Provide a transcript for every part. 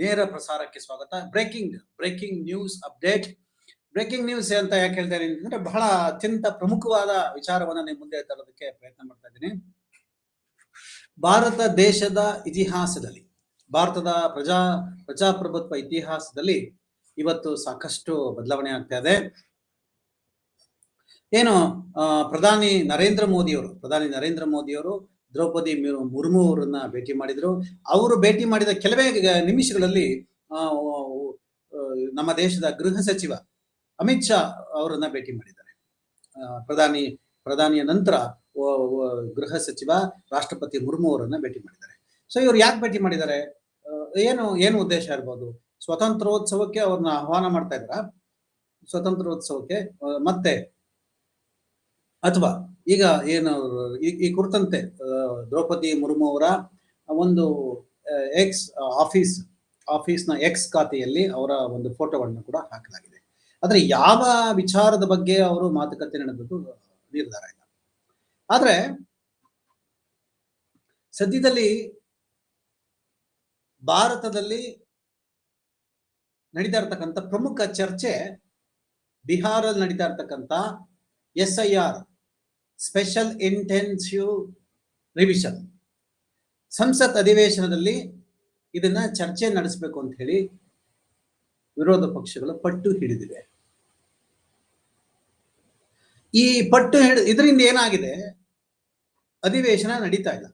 ನೇರ ಪ್ರಸಾರಕ್ಕೆ ಸ್ವಾಗತ. Breaking breaking news update breaking news ಅಂತ ಯಾಕೆ ಹೇಳ್ತಾರೆ ಅಂದ್ರೆ ಬಹಳ ಅತ್ಯಂತ ಪ್ರಮುಖವಾದ ವಿಚಾರವನ್ನ ನಿಮ್ಮ ಮುಂದೆ ತರೋದಕ್ಕೆ ಪ್ರಯತ್ನ ಮಾಡ್ತಾ ಇದ್ದೀನಿ. ಭಾರತ ದೇಶದ ಇತಿಹಾಸದಲ್ಲಿ, ಭಾರತದ ಪ್ರಜಾ, ಪ್ರಜಾಪ್ರಭುತ್ವ ಇತಿಹಾಸದಲ್ಲಿ ಇವತ್ತು ಸಾಕಷ್ಟು ಬದಲಾವಣೆ ಆಗ್ತಾ ಇದೆ. ಏನು ಪ್ರಧಾನಿ ನರೇಂದ್ರ ಮೋದಿಯವರು, ಪ್ರಧಾನಿ ನರೇಂದ್ರ ಮೋದಿಯವರು ದ್ರೌಪದಿ ಮುರ್ಮು ಅವರನ್ನ ಭೇಟಿ ಮಾಡಿದ್ರು. ಅವರು ಭೇಟಿ ಮಾಡಿದ ಕೆಲವೇ ನಿಮಿಷಗಳಲ್ಲಿ ನಮ್ಮ ದೇಶದ ಗೃಹ ಸಚಿವ ಅಮಿತ್ ಶಾ ಅವರನ್ನ ಭೇಟಿ ಮಾಡಿದ್ದಾರೆ. ಪ್ರಧಾನಿ, ಪ್ರಧಾನಿಯ ನಂತರ ಗೃಹ ಸಚಿವ ರಾಷ್ಟ್ರಪತಿ ಮುರ್ಮು ಅವರನ್ನ ಭೇಟಿ ಮಾಡಿದ್ದಾರೆ. ಸೊ ಇವ್ರು ಯಾಕೆ ಭೇಟಿ ಮಾಡಿದ್ದಾರೆ? ಏನು ಏನು ಉದ್ದೇಶ ಇರ್ಬೋದು? ಸ್ವತಂತ್ರೋತ್ಸವಕ್ಕೆ ಅವ್ರನ್ನ ಆಹ್ವಾನ ಮಾಡ್ತಾ ಇದ್ರ ಸ್ವತಂತ್ರೋತ್ಸವಕ್ಕೆ ಮತ್ತೆ, ಅಥವಾ ಈಗ ಏನು, ಈ- ಕುರಿತಂತೆ ದ್ರೌಪದಿ ಮುರ್ಮು ಅವರ ಒಂದು ಎಕ್ಸ್ ಆಫೀಸ್ ಆಫೀಸ್ನ ಎಕ್ಸ್ ಖಾತೆಯಲ್ಲಿ ಅವರ ಒಂದು ಫೋಟೋಗಳನ್ನು ಕೂಡ ಹಾಕಲಾಗಿದೆ. ಆದರೆ ಯಾವ ವಿಚಾರದ ಬಗ್ಗೆ ಅವರು ಮಾತುಕತೆ ನಡೆದದ್ದು ನಿರ್ಧಾರ ಇಲ್ಲ. ಆದ್ರೆ, ಸದ್ಯದಲ್ಲಿ ಭಾರತದಲ್ಲಿ ನಡೀತಾ ಇರ್ತಕ್ಕಂಥ ಪ್ರಮುಖ ಚರ್ಚೆ ಬಿಹಾರಲ್ಲಿ ನಡೀತಾ ಇರ್ತಕ್ಕಂಥ S I R special intensive revision. ಸಂಸತ್ ಅಧಿವೇಶನದಲ್ಲಿ ಇದನ್ನ ಚರ್ಚೆ ನಡೆಸಬೇಕು ಅಂತ ಹೇಳಿ ವಿರೋಧ ಪಕ್ಷಗಳು ಪಟ್ಟು ಹಿಡಿದಿವೆ. ಈ ಪಟ್ಟು ಹಿಡಿದು ಇದರಿಂದ ಏನಾಗಿದೆ? ಅಧಿವೇಶನ ನಡೀತಾ ಇಲ್ಲ.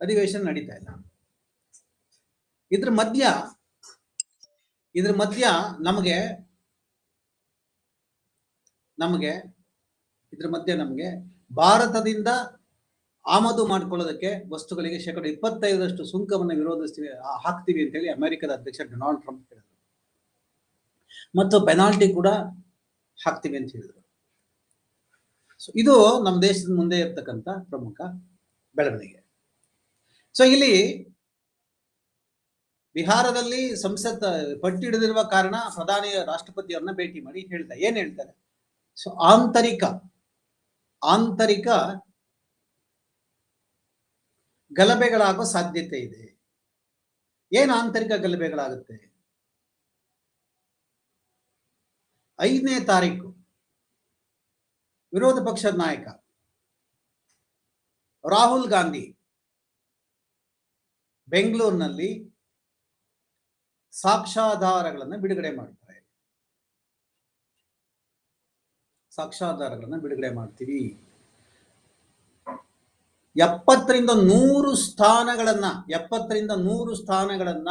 ಅಧಿವೇಶನ ನಡೀತಾ ಇಲ್ಲ. ಇದ್ರ ಮಧ್ಯ ಇದ್ರ ಮಧ್ಯ ನಮಗೆ ನಮಗೆ, ಇದ್ರ ಮಧ್ಯೆ ನಮಗೆ ಭಾರತದಿಂದ ಆಮದು ಮಾಡ್ಕೊಳ್ಳೋದಕ್ಕೆ ವಸ್ತುಗಳಿಗೆ ಶೇಕಡ ಇಪ್ಪತ್ತೈದರಷ್ಟು ಸುಂಕವನ್ನು ವಿರೋಧಿಸ್ತೀವಿ ಹಾಕ್ತೀವಿ ಅಂತ ಹೇಳಿ ಅಮೆರಿಕದ ಅಧ್ಯಕ್ಷ ಡೊನಾಲ್ಡ್ ಟ್ರಂಪ್ ಹೇಳಿದರು. ಮತ್ತು ಪೆನಾಲ್ಟಿ ಕೂಡ ಹಾಕ್ತೀವಿ ಅಂತ ಹೇಳಿದರು. ಸೊ ಇದು ನಮ್ಮ ದೇಶದ ಮುಂದೆ ಇರ್ತಕ್ಕಂಥ ಪ್ರಮುಖ ಬೆಳವಣಿಗೆ. ಸೊ ಇಲ್ಲಿ ಬಿಹಾರದಲ್ಲಿ ಸಂಸತ್ ಪಟ್ಟಿ ಹಿಡಿದಿರುವ ಕಾರಣ ಪ್ರಧಾನಿ ರಾಷ್ಟ್ರಪತಿಯವ್ರನ್ನ ಭೇಟಿ ಮಾಡಿ ಹೇಳ್ತಾರೆ ಏನ್ ಹೇಳ್ತಾರೆ? ಸೊ ಆಂತರಿಕ ಆಂತರಿಕ ಗಲಭೆಗಳಾಗೋ ಸಾಧ್ಯತೆ ಇದೆ. ಏನ್ ಆಂತರಿಕ ಗಲಭೆಗಳಾಗುತ್ತೆ? ಐದನೇ ತಾರೀಕು, ವಿರೋಧ ಪಕ್ಷದ ನಾಯಕ, ರಾಹುಲ್ ಗಾಂಧಿ, ಬೆಂಗಳೂರಿನಲ್ಲಿ ಸಾಕ್ಷಾಧಾರಗಳನ್ನು ಬಿಡುಗಡೆ ಮಾಡ್ತಾರೆ ಸಾಕ್ಷ್ಯಾಧಾರಗಳನ್ನು ಬಿಡುಗಡೆ ಮಾಡ್ತೀವಿ. ಎಪ್ಪತ್ತರಿಂದ ನೂರು ಸ್ಥಾನಗಳನ್ನ, ಎಪ್ಪತ್ತರಿಂದ ನೂರು ಸ್ಥಾನಗಳನ್ನ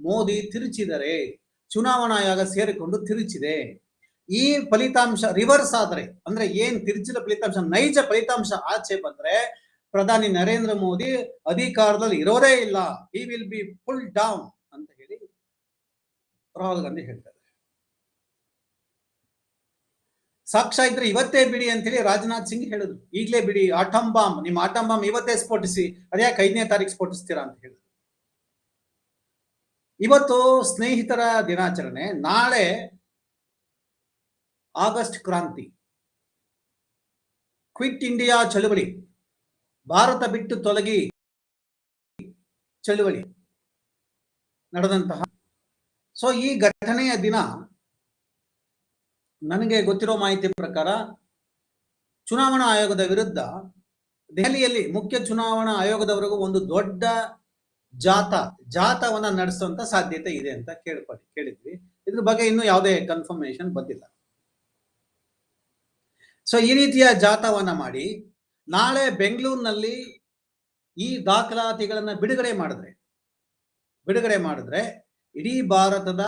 ಮೋದಿ ತಿರುಚಿದರೆ, ಚುನಾವಣಾ ಆಯೋಗ ಸೇರಿಕೊಂಡು ತಿರುಚಿದೆ. ಈ ಫಲಿತಾಂಶ ರಿವರ್ಸ್ ಆದ್ರೆ, ಅಂದ್ರೆ ಏನ್ ತಿರುಚಿದ ಫಲಿತಾಂಶ, ನೈಜ ಫಲಿತಾಂಶ ಆಚೆ ಬಂದ್ರೆ ಪ್ರಧಾನಿ ನರೇಂದ್ರ ಮೋದಿ ಅಧಿಕಾರದಲ್ಲಿ ಇರೋದೇ ಇಲ್ಲ. He will be full down ಅಂತ ಹೇಳಿ ರಾಹುಲ್ ಗಾಂಧಿ ಹೇಳ್ತಾರೆ. ಸಾಕ್ಷ್ಯ ಇದ್ರೆ ಇವತ್ತೇ ಬಿಡಿ ಅಂತ ಹೇಳಿ ರಾಜನಾಥ್ ಸಿಂಗ್ ಹೇಳಿದ್ರು. ಈಗಲೇ ಬಿಡಿ ಆಟಮ್ ಬಾಂಬ್, ನಿಮ್ಮ ಆಟಮ್ ಬಾಂಬ್ ಇವತ್ತೇ ಸ್ಫೋಟಿಸಿ ಅದ್ಯಾಕೆ ಐದನೇ ತಾರೀಕು ಸ್ಫೋಟಿಸ್ತೀರಾ ಅಂತ ಹೇಳಿದ್ರು. ಇವತ್ತು ಸ್ನೇಹಿತರ ದಿನಾಚರಣೆ, ನಾಳೆ ಆಗಸ್ಟ್ ಕ್ರಾಂತಿ. ಕ್ವಿಟ್ ಇಂಡಿಯಾ ಚಳುವಳಿ. ಭಾರತ ಬಿಟ್ಟು ತೊಲಗಿ ಚಳುವಳಿ. ನಡೆದಂತಹ, ಸೊ ಈ ಘಟನೆಯ ದಿನ ನನಗೆ ಗೊತ್ತಿರೋ ಮಾಹಿತಿ ಪ್ರಕಾರ ಚುನಾವಣಾ ಆಯೋಗದ ವಿರುದ್ಧ ದೆಹಲಿಯಲ್ಲಿ ಮುಖ್ಯ ಚುನಾವಣಾ ಆಯೋಗದವರೆಗೂ ಒಂದು ದೊಡ್ಡ ಜಾಥಾ ಜಾಥಾವನ್ನ ನಡೆಸುವಂತ ಸಾಧ್ಯತೆ ಇದೆ ಅಂತ ಕೇಳ್ಪಡಿ, ಕೇಳಿದ್ವಿ. ಇದ್ರ ಬಗ್ಗೆ ಇನ್ನೂ ಯಾವುದೇ ಕನ್ಫರ್ಮೇಶನ್ ಬಂದಿಲ್ಲ. ಸೊ ಈ ರೀತಿಯ ಜಾಥಾವನ್ನ ಮಾಡಿ ನಾಳೆ ಬೆಂಗಳೂರಿನಲ್ಲಿ ಈ ದಾಖಲಾತಿಗಳನ್ನ ಬಿಡುಗಡೆ ಮಾಡಿದ್ರೆ ಬಿಡುಗಡೆ ಮಾಡಿದ್ರೆ ಇಡೀ ಭಾರತದ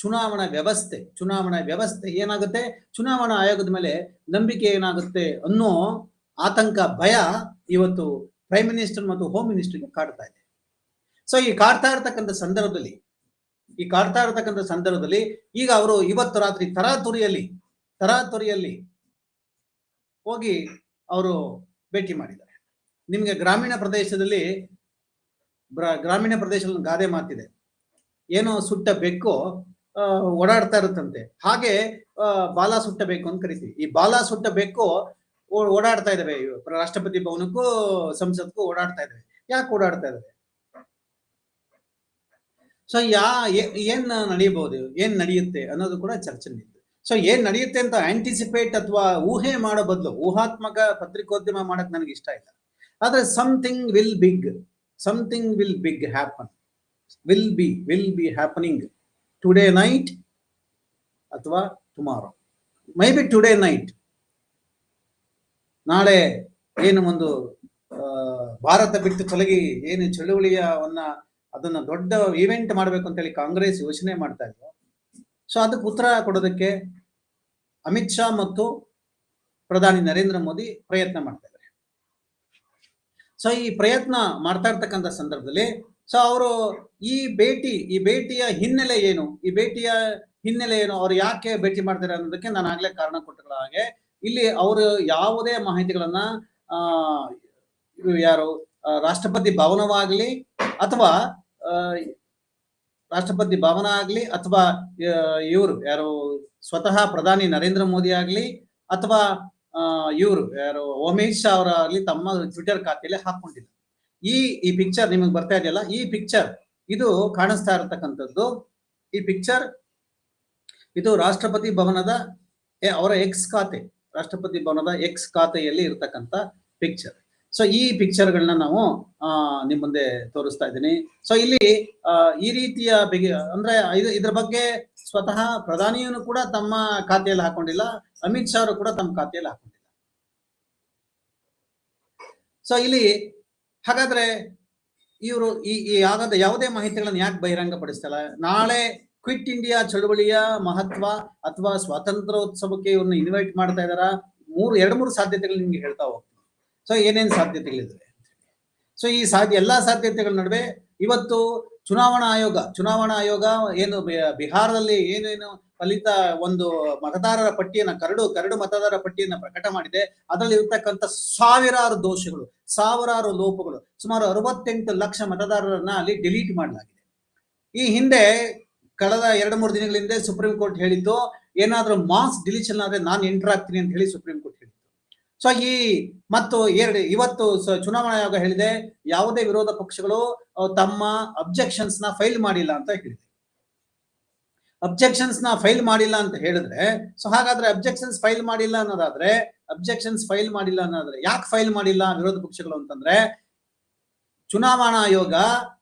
ಚುನಾವಣಾ ವ್ಯವಸ್ಥೆ ಚುನಾವಣಾ ವ್ಯವಸ್ಥೆ ಏನಾಗುತ್ತೆ? ಚುನಾವಣಾ ಆಯೋಗದ ಮೇಲೆ ನಂಬಿಕೆ ಏನಾಗುತ್ತೆ ಅನ್ನೋ ಆತಂಕ, ಭಯ ಇವತ್ತು ಪ್ರೈಮ್ ಮಿನಿಸ್ಟರ್ ಮತ್ತು ಹೋಮ್ ಮಿನಿಸ್ಟರ್ಗೆ ಕಾಡ್ತಾ ಇದೆ. ಸೊ ಈ ಕಾಡ್ತಾ ಇರತಕ್ಕಂಥ ಸಂದರ್ಭದಲ್ಲಿ, ಈ ಕಾಡ್ತಾ ಇರತಕ್ಕಂಥ ಸಂದರ್ಭದಲ್ಲಿ ಈಗ ಅವರು ಇವತ್ತು ರಾತ್ರಿ ತರಾತುರಿಯಲ್ಲಿ ತರಾತುರಿಯಲ್ಲಿ ಹೋಗಿ ಅವರು ಭೇಟಿ ಮಾಡಿದ್ದಾರೆ. ನಿಮಗೆ ಗ್ರಾಮೀಣ ಪ್ರದೇಶದಲ್ಲಿ ಗ್ರಾಮೀಣ ಪ್ರದೇಶದಲ್ಲಿ ಗಾದೆ ಮಾತಿದೆ. ಏನೋ ಸುಟ್ಟ ಬೆಕ್ಕು ಓಡಾಡ್ತಾ ಇರುತ್ತಂತೆ. ಹಾಗೆ ಬಾಲ ಸುಟ್ಟ ಬೆಕ್ಕು ಅಂತ ಕರಿತೀವಿ. ಈ ಬಾಲ ಸುಟ್ಟ ಬೆಕ್ಕು ಓ- ಓಡಾಡ್ತಾ ಇದಾವೆ. ರಾಷ್ಟ್ರಪತಿ ಭವನಕ್ಕೂ, ಸಂಸತ್ಗೂ ಓಡಾಡ್ತಾ ಇದಾವೆ. ಯಾಕೆ ಓಡಾಡ್ತಾ ಇದಾವೆ? ಸೊ ಯಾ ಏನ್ ನಡೆಯಬಹುದು? ಏನ್ ನಡೆಯುತ್ತೆ ಅನ್ನೋದು ಕೂಡ ಚರ್ಚೆ ಸೊ ಏನ್ ನಡೆಯುತ್ತೆ ಅಂತ ಆಂಟಿಸಿಪೇಟ್ ಅಥವಾ ಊಹೆ ಮಾಡೋ ಬದಲು, ಊಹಾತ್ಮಕ ಪತ್ರಿಕೋದ್ಯಮ ಮಾಡಕ್ ನನಗೆ ಇಷ್ಟ ಇಲ್ಲ. ಆದ್ರೆ something will big something will big happen will be will be happening today night ಅಥವಾ tomorrow maybe today night ನಾಳೆ ಏನು ಒಂದು ಭಾರತ ಬಿಟ್ಟು ತೊಲಗಿ ಏನು ಚಳುವಳಿಯವನ್ನ ಅದನ್ನ ದೊಡ್ಡ ಇವೆಂಟ್ ಮಾಡಬೇಕು ಅಂತೇಳಿ ಕಾಂಗ್ರೆಸ್ ಯೋಚನೆ ಮಾಡ್ತಾ ಇದ್ರು ಸೊ ಅದಕ್ಕೆ ಉತ್ತರ ಕೊಡೋದಕ್ಕೆ ಅಮಿತ್ ಶಾ ಮತ್ತು ಪ್ರಧಾನಿ ನರೇಂದ್ರ ಮೋದಿ ಪ್ರಯತ್ನ ಮಾಡ್ತಾ ಇದ್ದಾರೆ. ಸೊ ಈ ಪ್ರಯತ್ನ ಮಾಡ್ತಾ ಇರ್ತಕ್ಕಂಥ ಸಂದರ್ಭದಲ್ಲಿ ಸೊ ಅವರು ಈ ಭೇಟಿ, ಈ ಭೇಟಿಯ ಹಿನ್ನೆಲೆ ಏನು? ಈ ಭೇಟಿಯ ಹಿನ್ನೆಲೆ ಏನು? ಅವ್ರು ಯಾಕೆ ಭೇಟಿ ಮಾಡ್ತಾರೆ ಅನ್ನೋದಕ್ಕೆ ನಾನು ಆಗ್ಲೇ ಕಾರಣ ಕೊಟ್ಟಿರೋ ಹಾಗೆ, ಇಲ್ಲಿ ಅವರು ಯಾವುದೇ ಮಾಹಿತಿಗಳನ್ನ, ಆ ಯಾರು? ರಾಷ್ಟ್ರಪತಿ ಭವನವಾಗ್ಲಿ ಅಥವಾ ರಾಷ್ಟ್ರಪತಿ ಭವನ ಆಗ್ಲಿ ಅಥವಾ ಇವರು ಯಾರು? ಸ್ವತಃ ಪ್ರಧಾನಿ ನರೇಂದ್ರ ಮೋದಿ ಆಗ್ಲಿ ಅಥವಾ ಇವರು ಯಾರು? ಅಮಿತ್ ಶಾ ಅವರ ಆಗ್ಲಿ ತಮ್ಮ ಟ್ವಿಟರ್ ಖಾತೆಯಲ್ಲಿ ಹಾಕೊಂಡಿಲ್ಲ. ಈ ಈ ಪಿಕ್ಚರ್ ನಿಮಗೆ ಬರ್ತಾ ಇದೆಯಲ್ಲ, ಈ ಪಿಕ್ಚರ್ ಇದು ಕಾಣಿಸ್ತಾ ಇರತಕ್ಕಂಥದ್ದು. ಈ ಪಿಕ್ಚರ್ ಇದು ರಾಷ್ಟ್ರಪತಿ ಭವನದ ಅವರ ಎಕ್ಸ್ ಖಾತೆ, ರಾಷ್ಟ್ರಪತಿ ಭವನದ ಎಕ್ಸ್ ಖಾತೆಯಲ್ಲಿ ಇರತಕ್ಕಂತ ಪಿಕ್ಚರ್ ಸೊ ಈ ಪಿಕ್ಚರ್ಗಳನ್ನ ನಾವು ನಿಮ್ಮ ನಿಮ್ ಮುಂದೆ ತೋರಿಸ್ತಾ ಇದ್ದೀನಿ. ಸೊ ಇಲ್ಲಿ ಈ ರೀತಿಯ ಅಂದ್ರೆ ಇದು, ಇದ್ರ ಬಗ್ಗೆ ಸ್ವತಃ ಪ್ರಧಾನಿಯನ್ನು ಕೂಡ ತಮ್ಮ ಖಾತೆಯಲ್ಲಿ ಹಾಕೊಂಡಿಲ್ಲ, ಅಮಿತ್ ಶಾ ಅವರು ಕೂಡ ತಮ್ಮ ಖಾತೆಯಲ್ಲಿ ಹಾಕೊಂಡಿಲ್ಲ. ಸೊ ಇಲ್ಲಿ ಹಾಗಾದ್ರೆ ಇವರು ಈ ಯಾವ್ದಾದ ಯಾವುದೇ ಮಾಹಿತಿಗಳನ್ನು ಯಾಕೆ ಬಹಿರಂಗ ಪಡಿಸ್ತಲ್ಲ ನಾಳೆ ಕ್ವಿಟ್ ಇಂಡಿಯಾ ಚಳುವಳಿಯ ಮಹತ್ವ ಅಥವಾ ಸ್ವಾತಂತ್ರ್ಯೋತ್ಸವಕ್ಕೆ ಇವ್ರನ್ನ ಇನ್ವೈಟ್ ಮಾಡ್ತಾ ಇದಾರ? ಮೂರು, ಎರಡು, ಮೂರು ಸಾಧ್ಯತೆಗಳು ನಿಮ್ಗೆ ಹೇಳ್ತಾ ಹೋಗ್ತೀನಿ. ಸೊ ಏನೇನ್ ಸಾಧ್ಯತೆಗಳಿದೆ ಸೊ ಈ ಸಾಧ್ಯ, ಎಲ್ಲಾ ಸಾಧ್ಯತೆಗಳ ನಡುವೆ ಇವತ್ತು ಚುನಾವಣಾ ಆಯೋಗ ಚುನಾವಣಾ ಆಯೋಗ ಏನು ಬಿಹಾರದಲ್ಲಿ ಏನೇನು ಫಲಿತ ಒಂದು ಮತದಾರರ ಪಟ್ಟಿಯನ್ನ ಕರಡು ಕರಡು ಮತದಾರರ ಪಟ್ಟಿಯನ್ನ ಪ್ರಕಟ ಮಾಡಿದೆ. ಅದರಲ್ಲಿ ಇರ್ತಕ್ಕಂಥ ಸಾವಿರಾರು ದೋಷಗಳು, ಸಾವಿರಾರು ಲೋಪಗಳು, ಸುಮಾರು ಅರವತ್ತೆಂಟು ಲಕ್ಷ ಮತದಾರರನ್ನ ಅಲ್ಲಿ ಡಿಲೀಟ್ ಮಾಡಲಾಗಿದೆ. ಈ ಹಿಂದೆ ಕಳೆದ ಎರಡು, ಮೂರು ದಿನಗಳಿಂದ ಸುಪ್ರೀಂ ಕೋರ್ಟ್ ಹೇಳಿದ್ದು, ಏನಾದ್ರೂ ಮಾಸ್ ಡಿಲೀಷನ್ ಆದ್ರೆ ನಾನು ಎಂಟರ್ ಆಗ್ತೀನಿ ಅಂತ ಹೇಳಿ ಸುಪ್ರೀಂ ಕೋರ್ಟ್ ಸೊ ಈ ಮತ್ತು ಎರಡು ಇವತ್ತು ಚುನಾವಣಾ ಆಯೋಗ ಹೇಳಿದೆ, ಯಾವುದೇ ವಿರೋಧ ಪಕ್ಷಗಳು ತಮ್ಮ ಅಬ್ಜೆಕ್ಷನ್ಸ್ನ ಫೈಲ್ ಮಾಡಿಲ್ಲ ಅಂತ ಹೇಳಿದೆ. ಅಬ್ಜೆಕ್ಷನ್ಸ್ನ ಫೈಲ್ ಮಾಡಿಲ್ಲ ಅಂತ ಹೇಳಿದ್ರೆ, ಸೊ ಹಾಗಾದ್ರೆ ಅಬ್ಜೆಕ್ಷನ್ಸ್ ಫೈಲ್ ಮಾಡಿಲ್ಲ ಅನ್ನೋದಾದ್ರೆ ಅಬ್ಜೆಕ್ಷನ್ಸ್ ಫೈಲ್ ಮಾಡಿಲ್ಲ ಅನ್ನೋದಾದ್ರೆ ಯಾಕೆ ಫೈಲ್ ಮಾಡಿಲ್ಲ ವಿರೋಧ ಪಕ್ಷಗಳು ಅಂತಂದ್ರೆ, ಚುನಾವಣಾ ಆಯೋಗ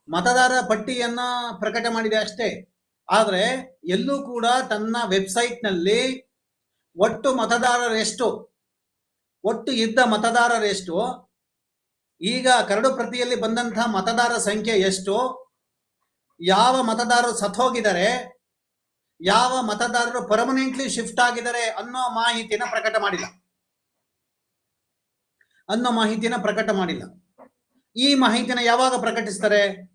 ಮತದಾರ ಪಟ್ಟಿಯನ್ನ ಪ್ರಕಟ ಮಾಡಿದೆ ಅಷ್ಟೇ. ಆದ್ರೆ ಎಲ್ಲೂ ಕೂಡ ತನ್ನ ವೆಬ್ಸೈಟ್ನಲ್ಲಿ ಒಟ್ಟು ಮತದಾರರೆಷ್ಟು ಒಟ್ಟು ಇದ್ದ ಮತದಾರರೆಷ್ಟು ಈಗ ಕರಡು ಪ್ರತಿಯಲ್ಲಿ ಬಂದಂತಹ ಮತದಾರ ಸಂಖ್ಯೆ ಎಷ್ಟು? ಯಾವ ಮತದಾರರು ಸತ್ತೋಗಿದ್ದಾರೆ? ಯಾವ ಮತದಾರರು ಪರ್ಮನೆಂಟ್ಲಿ ಶಿಫ್ಟ್ ಆಗಿದ್ದಾರೆ ಅನ್ನೋ ಮಾಹಿತಿನ ಪ್ರಕಟ ಮಾಡಿಲ್ಲ. ಅನ್ನೋ ಮಾಹಿತಿನ ಪ್ರಕಟ ಮಾಡಿಲ್ಲ. ಈ ಮಾಹಿತಿನ ಯಾವಾಗ ಪ್ರಕಟಿಸ್ತಾರೆ?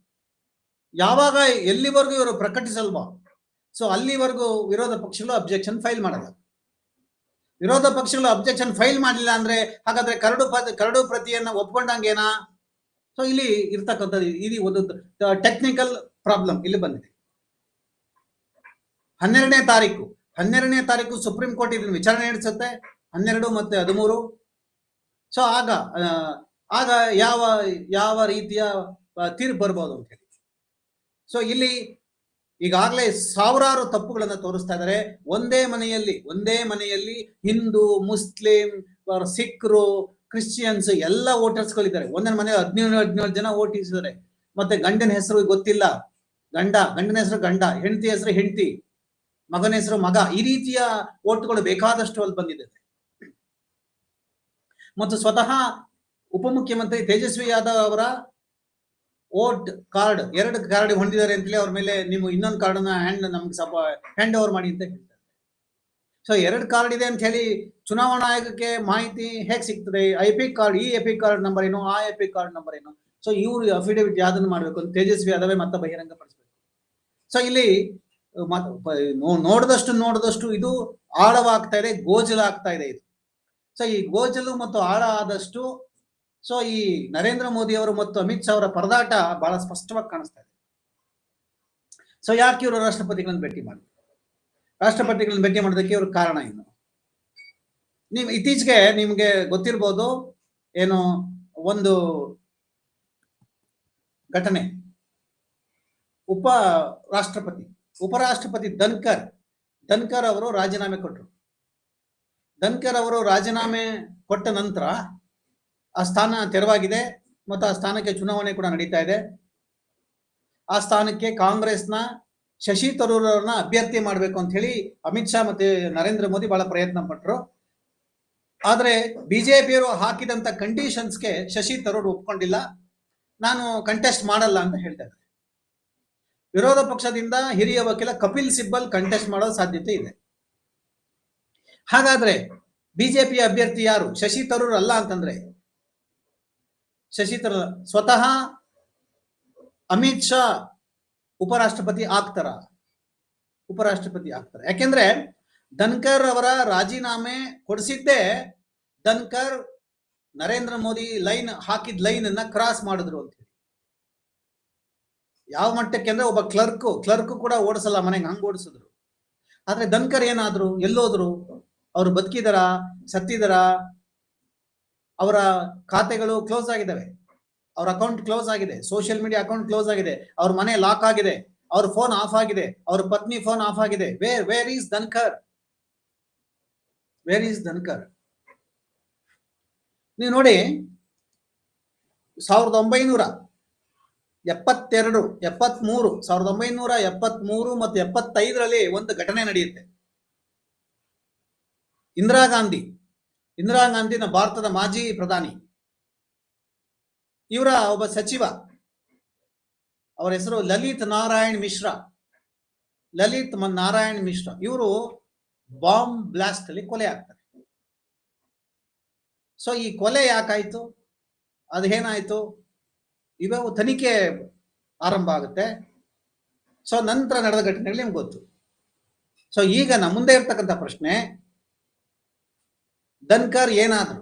ಯಾವಾಗ ಎಲ್ಲಿವರೆಗೂ ಇವರು ಪ್ರಕಟಿಸಲ್ವಾ? ಸೊ ಅಲ್ಲಿವರೆಗೂ ವಿರೋಧ ಪಕ್ಷಗಳು ಅಬ್ಜೆಕ್ಷನ್ ಫೈಲ್ ಮಾಡಲ್ಲ. ವಿರೋಧ ಪಕ್ಷಗಳು ಅಬ್ಜೆಕ್ಷನ್ ಫೈಲ್ ಮಾಡಲಿಲ್ಲ ಅಂದ್ರೆ ಹಾಗಾದ್ರೆ ಕರಡು ಕರಡು ಪ್ರತಿಯನ್ನ ಒಪ್ಕೊಂಡಂಗೇನಾ? ಸೊ ಇಲ್ಲಿ ಇರ್ತಕ್ಕಂಥದ್ದು ಇದು ಒಂದು ಟೆಕ್ನಿಕಲ್ ಪ್ರಾಬ್ಲಮ್ ಇಲ್ಲಿ ಬಂದಿದೆ. ಹನ್ನೆರಡನೇ ತಾರೀಕು ಹನ್ನೆರಡನೇ ತಾರೀಕು ಸುಪ್ರೀಂ ಕೋರ್ಟ್ ಇದನ್ನು ವಿಚಾರಣೆ ನಡೆಸುತ್ತೆ, ಹನ್ನೆರಡು ಮತ್ತೆ ಹದಿಮೂರು. ಸೊ ಆಗ ಆಗ ಯಾವ ಯಾವ ರೀತಿಯ ತೀರ್ಪು ಬರ್ಬೋದು ಅಂತ ಹೇಳಿ. ಸೊ ಇಲ್ಲಿ ಈಗಾಗಲೇ ಸಾವಿರಾರು ತಪ್ಪುಗಳನ್ನು ತೋರಿಸ್ತಾ ಇದ್ದಾರೆ ಒಂದೇ ಮನೆಯಲ್ಲಿ ಒಂದೇ ಮನೆಯಲ್ಲಿ ಹಿಂದೂ, ಮುಸ್ಲಿಂ ಸಿಖ್ರು, ಕ್ರಿಶ್ಚಿಯನ್ಸ್ ಎಲ್ಲ ವೋಟರ್ಸ್ಗಳಿದ್ದಾರೆ ಒಂದೊಂದು ಮನೆ ಹದಿನೇಳು ಹದಿನೇಳು ಜನ ಓಟಿಸಿದ್ದಾರೆ ಮತ್ತೆ ಗಂಡನ ಹೆಸರು ಗೊತ್ತಿಲ್ಲ. ಗಂಡ, ಗಂಡನ ಹೆಸರು ಗಂಡ, ಹೆಂಡತಿ ಹೆಸರು ಹೆಂಡತಿ, ಮಗನ ಹೆಸರು ಮಗ. ಈ ರೀತಿಯ ಓಟ್ಗಳು ಬೇಕಾದಷ್ಟು ಅಲ್ಲಿ ಬಂದಿದೆ. ಮತ್ತು ಸ್ವತಃ ಉಪಮುಖ್ಯಮಂತ್ರಿ ತೇಜಸ್ವಿ ಯಾದವ್ ಅವರ ವೋಟ್ ಕಾರ್ಡ್, ಎರಡು ಕಾರ್ಡ್ ಹೊಂದಿದ್ದಾರೆ ಅಂತಲೇ ಅವ್ರ ಮೇಲೆ ನಿಮ್ಮ ಇನ್ನೊಂದು ಕಾರ್ಡನ್ನ ಹ್ಯಾಂಡ್ ನಮ್ಗೆ ಸ್ವಲ್ಪ ಹ್ಯಾಂಡ್ ಓವರ್ ಮಾಡಿ ಅಂತ ಹೇಳ್ತಾರೆ. ಸೊ ಎರಡು ಕಾರ್ಡ್ ಇದೆ ಅಂತ ಹೇಳಿ ಚುನಾವಣಾ ಆಯೋಗಕ್ಕೆ ಮಾಹಿತಿ ಹೇಗೆ ಸಿಗ್ತದೆ? ಐ ಪಿ ಕಾರ್ಡ್ ಈ ಎಪಿ ಕಾರ್ಡ್ ನಂಬರ್ ಏನು, ಆ ಎಪಿ ಕಾರ್ಡ್ ನಂಬರ್ ಏನು? ಸೊ ಇವರು ಅಫಿಡೇವಿಟ್ ಯಾವ್ದನ್ನು ಮಾಡಬೇಕು ಅಂತ ತೇಜಸ್ವಿ ಯಾದವೇ ಮತ್ತೆ ಬಹಿರಂಗ ಪಡಿಸ್ಬೇಕು ಸೊ ಇಲ್ಲಿ ಪ- ನೋಡಿದಷ್ಟು ನೋಡಿದಷ್ಟು ಇದು ಆಳವಾಗ್ತಾ ಇದೆ, ಗೋಜಲಾಗ್ತಾ ಇದೆ ಇದು. ಸೊ ಈ ಗೋಜಲು ಮತ್ತು ಆಳ ಆದಷ್ಟು ಸೊ ಈ ನರೇಂದ್ರ ಮೋದಿ ಅವರು ಮತ್ತು ಅಮಿತ್ ಶಾ ಅವರ ಪರದಾಟ ಬಹಳ ಸ್ಪಷ್ಟವಾಗಿ ಕಾಣಿಸ್ತಾ ಇದೆ. ಸೊ ಯಾಕೆ ಇವರು ರಾಷ್ಟ್ರಪತಿಗಳನ್ನ ಭೇಟಿ ಮಾಡಿದ್ರು? ರಾಷ್ಟ್ರಪತಿಗಳನ್ನ ಭೇಟಿ ಮಾಡೋದಕ್ಕೆ ಇವ್ರ ಕಾರಣ ಏನು? ನೀವು ಇತ್ತೀಚೆಗೆ ನಿಮ್ಗೆ ಗೊತ್ತಿರ್ಬೋದು ಏನು ಒಂದು ಘಟನೆ. ಉಪ ರಾಷ್ಟ್ರಪತಿ, ಉಪರಾಷ್ಟ್ರಪತಿ ಧನ್ಕರ್ ಧನ್ಕರ್ ಅವರು ರಾಜೀನಾಮೆ ಕೊಟ್ಟರು ಧನ್ಕರ್ ಅವರು ರಾಜೀನಾಮೆ ಕೊಟ್ಟ ನಂತರ ಆ ಸ್ಥಾನ ತೆರವಾಗಿದೆ ಮತ್ತು ಆ ಸ್ಥಾನಕ್ಕೆ ಚುನಾವಣೆ ಕೂಡ ನಡೀತಾ ಇದೆ. ಆ ಸ್ಥಾನಕ್ಕೆ ಕಾಂಗ್ರೆಸ್ನ ಶಶಿ ತರೂರ್ ಅವ್ರನ್ನ ಅಭ್ಯರ್ಥಿ ಮಾಡಬೇಕು ಅಂತ ಹೇಳಿ ಅಮಿತ್ ಶಾ ಮತ್ತೆ ನರೇಂದ್ರ ಮೋದಿ ಬಹಳ ಪ್ರಯತ್ನ ಪಟ್ಟರು ಆದ್ರೆ ಬಿಜೆಪಿಯವರು ಹಾಕಿದಂತ ಕಂಡೀಷನ್ಸ್ಗೆ ಶಶಿ ತರೂರ್ ಒಪ್ಕೊಂಡಿಲ್ಲ. ನಾನು ಕಂಟೆಸ್ಟ್ ಮಾಡಲ್ಲ ಅಂತ ಹೇಳ್ತಾ ವಿರೋಧ ಪಕ್ಷದಿಂದ ಹಿರಿಯ ವಕೀಲ ಕಪಿಲ್ ಸಿಬ್ಬಲ್ ಕಂಟೆಸ್ಟ್ ಮಾಡೋ ಸಾಧ್ಯತೆ ಇದೆ. ಹಾಗಾದ್ರೆ ಬಿಜೆಪಿ ಅಭ್ಯರ್ಥಿ ಯಾರು? ಶಶಿ ತರೂರ್ ಅಲ್ಲ ಅಂತಂದ್ರೆ ಶಶಿ ಸ್ವತಃ ಅಮಿತ್ ಶಾ ಉಪರಾಷ್ಟ್ರಪತಿ ಆಗ್ತಾರ. ಉಪರಾಷ್ಟ್ರಪತಿ ಆಗ್ತಾರ. ಯಾಕೆಂದ್ರೆ ಧನ್ಕರ್ ಅವರ ರಾಜೀನಾಮೆ ಕೊಡಿಸಿದ್ದೇ ಧನ್ಕರ್ ನರೇಂದ್ರ ಮೋದಿ ಲೈನ್ ಹಾಕಿದ ಲೈನ್ ಅನ್ನ ಕ್ರಾಸ್ ಮಾಡಿದ್ರು ಅಂತ ಹೇಳಿ. ಯಾವ ಮಟ್ಟಕ್ಕೆ ಅಂದ್ರೆ ಒಬ್ಬ ಕ್ಲರ್ಕ್ ಕ್ಲರ್ಕ್ ಕೂಡ ಓಡಿಸಲ್ಲ ಮನೆಗೆ ಹಂಗ್ ಓಡಿಸಿದ್ರು. ಆದ್ರೆ ಧನ್ಕರ್ ಏನಾದ್ರು ಎಲ್ಲೋದ್ರು ಅವ್ರು ಬದುಕಿದಾರ, ಸತ್ತಿದಾರ ಅವರ ಖಾತೆಗಳು ಕ್ಲೋಸ್ ಆಗಿದ್ದಾವೆ. ಅವ್ರ ಅಕೌಂಟ್ ಕ್ಲೋಸ್ ಆಗಿದೆ. ಸೋಷಿಯಲ್ ಮೀಡಿಯಾ ಅಕೌಂಟ್ ಕ್ಲೋಸ್ ಆಗಿದೆ. ಅವ್ರ ಮನೆ ಲಾಕ್ ಆಗಿದೆ. ಅವ್ರ ಫೋನ್ ಆಫ್ ಆಗಿದೆ. ಅವ್ರ ಪತ್ನಿ ಫೋನ್ ಆಫ್ ಆಗಿದೆ. Where where is Dhankhar where is Dhankhar ನೀವು ನೋಡಿ, ಸಾವಿರದ ಒಂಬೈನೂರ ಎಪ್ಪತ್ತೆರಡು, ಎಪ್ಪತ್ಮೂರು, ಸಾವಿರದ ಒಂಬೈನೂರ ಎಪ್ಪತ್ಮೂರು ಮತ್ತು ಎಪ್ಪತ್ತೈದರಲ್ಲಿ ಒಂದು ಘಟನೆ ನಡೆಯುತ್ತೆ. ಇಂದಿರಾ ಗಾಂಧಿ. ಇಂದಿರಾ ಗಾಂಧಿನ ಭಾರತದ ಮಾಜಿ ಪ್ರಧಾನಿ. ಇವರ ಒಬ್ಬ ಸಚಿವ. ಅವರ ಹೆಸರು ಲಲಿತ್ ನಾರಾಯಣ್ ಮಿಶ್ರಾ. ಲಲಿತ್ ನಾರಾಯಣ್ ಮಿಶ್ರಾ. ಇವರು ಬಾಂಬ್ ಬ್ಲಾಸ್ಟ್ ಅಲ್ಲಿ ಕೊಲೆ ಆಗ್ತಾರೆ. ಸೊ ಈ ಕೊಲೆ ಯಾಕಾಯ್ತು? ಅದೇನಾಯ್ತು ಇವಾಗ ತನಿಖೆ ಆರಂಭ ಆಗುತ್ತೆ. ಸೊ ನಂತರ ನಡೆದ ಘಟನೆಗಳು ನಿಮ್ಗೆ ಗೊತ್ತು. ಸೊ ಈಗ ನಮ್ಮ ಮುಂದೆ ಇರ್ತಕ್ಕಂಥ ಪ್ರಶ್ನೆ ಧನ್ಕರ್ ಏನಾದ್ರು,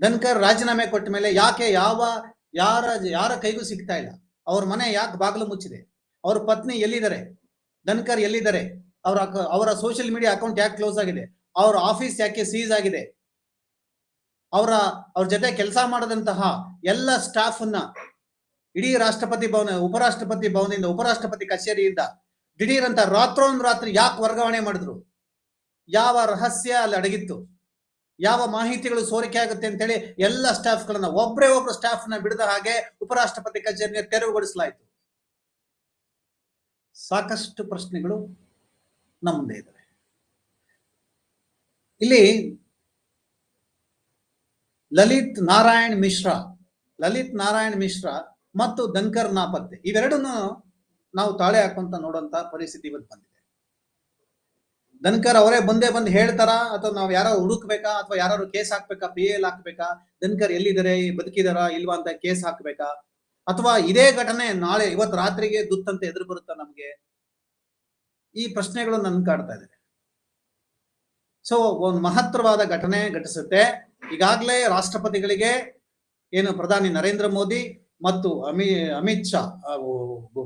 ಧನ್ಕರ್ ರಾಜೀನಾಮೆ ಕೊಟ್ಟ ಮೇಲೆ ಯಾಕೆ ಯಾವ, ಯಾರ ಯಾರ ಕೈಗೂ ಸಿಗ್ತಾ ಇಲ್ಲ? ಅವ್ರ ಮನೆ ಯಾಕೆ ಬಾಗಿಲು ಮುಚ್ಚಿದೆ? ಅವ್ರ ಪತ್ನಿ ಎಲ್ಲಿದ್ದಾರೆ? ಧನ್ಕರ್ ಎಲ್ಲಿದ್ದಾರೆ? ಅವರ ಅವರ ಸೋಷಿಯಲ್ ಮೀಡಿಯಾ ಅಕೌಂಟ್ ಯಾಕೆ ಕ್ಲೋಸ್ ಆಗಿದೆ? ಅವ್ರ ಆಫೀಸ್ ಯಾಕೆ ಸೀಸ್ ಆಗಿದೆ? ಅವರ, ಅವ್ರ ಜೊತೆ ಕೆಲಸ ಮಾಡದಂತಹ ಎಲ್ಲ ಸ್ಟಾಫ್ ಅನ್ನ ಇಡೀ ರಾಷ್ಟ್ರಪತಿ ಭವನ, ಉಪರಾಷ್ಟ್ರಪತಿ ಭವನದಿಂದ, ಉಪರಾಷ್ಟ್ರಪತಿ ಕಚೇರಿಯಿಂದ ದಿಢೀರ್ ಅಂತ ರಾತ್ರೋನ್ ರಾತ್ರಿ ಯಾಕೆ ವರ್ಗಾವಣೆ ಮಾಡಿದ್ರು? ಯಾವ ರಹಸ್ಯ ಅಲ್ಲಿ ಅಡಗಿತ್ತು? ಯಾವ ಮಾಹಿತಿಗಳು ಸೋರಿಕೆ ಆಗುತ್ತೆ ಅಂತೇಳಿ ಎಲ್ಲ ಸ್ಟಾಫ್ಗಳನ್ನ ಒಬ್ಬರೇ ಒಬ್ರು ಸ್ಟಾಫ್ನ ಬಿಡದ ಹಾಗೆ ಉಪರಾಷ್ಟ್ರಪತಿ ಕಚೇರಿಯ ತೆರವುಗೊಳಿಸಲಾಯಿತು. ಸಾಕಷ್ಟು ಪ್ರಶ್ನೆಗಳು ನಮ್ಮದೇ ಮುಂದೆ ಇದ್ದಾವೆ ಇಲ್ಲಿ ಲಲಿತ್ ನಾರಾಯಣ್ ಮಿಶ್ರಾ, ಲಲಿತ್ ನಾರಾಯಣ್ ಮಿಶ್ರಾ ಮತ್ತು ದಂಕರ್ ನಾಪತ್ತೆ ಇವೆರಡನ್ನು ನಾವು ತಾಳೆ ಹಾಕುವಂತ ನೋಡುವಂತ ಪರಿಸ್ಥಿತಿ ಇವತ್ತು ಬಂದಿದೆ. ಧನ್ಕರ್ ಅವರೇ ಬಂದೇ ಬಂದು ಹೇಳ್ತಾರ? ಅಥವಾ ನಾವು ಯಾರು ಹುಡುಕ್ಬೇಕಾ? ಅಥವಾ ಯಾರು ಕೇಸ್ ಹಾಕ್ಬೇಕಾ? ಪಿ ಎಲ್ ಹಾಕ್ಬೇಕಾ? ದನ್ಕರ್ ಎಲ್ಲಿದ್ದಾರೆ? ಬದುಕಿದಾರ? ಇಲ್ವಾ ಅಂತ ಕೇಸ್ ಹಾಕ್ಬೇಕಾ? ಅಥವಾ ಇದೇ ಘಟನೆ ನಾಳೆ ಇವತ್ತು ರಾತ್ರಿಗೆ ದುತ್ತಂತ ಎದುರು ಬರುತ್ತಾ ನಮ್ಗೆ? ಈ ಪ್ರಶ್ನೆಗಳು ನನ್ ಕಾಡ್ತಾ ಇದೆ. ಸೊ ಒಂದು ಮಹತ್ತರವಾದ ಘಟನೆ ಘಟಿಸುತ್ತೆ. ಈಗಾಗಲೇ ರಾಷ್ಟ್ರಪತಿಗಳಿಗೆ ಏನು ಪ್ರಧಾನಿ ನರೇಂದ್ರ ಮೋದಿ ಮತ್ತು ಅಮಿ, Amit Shah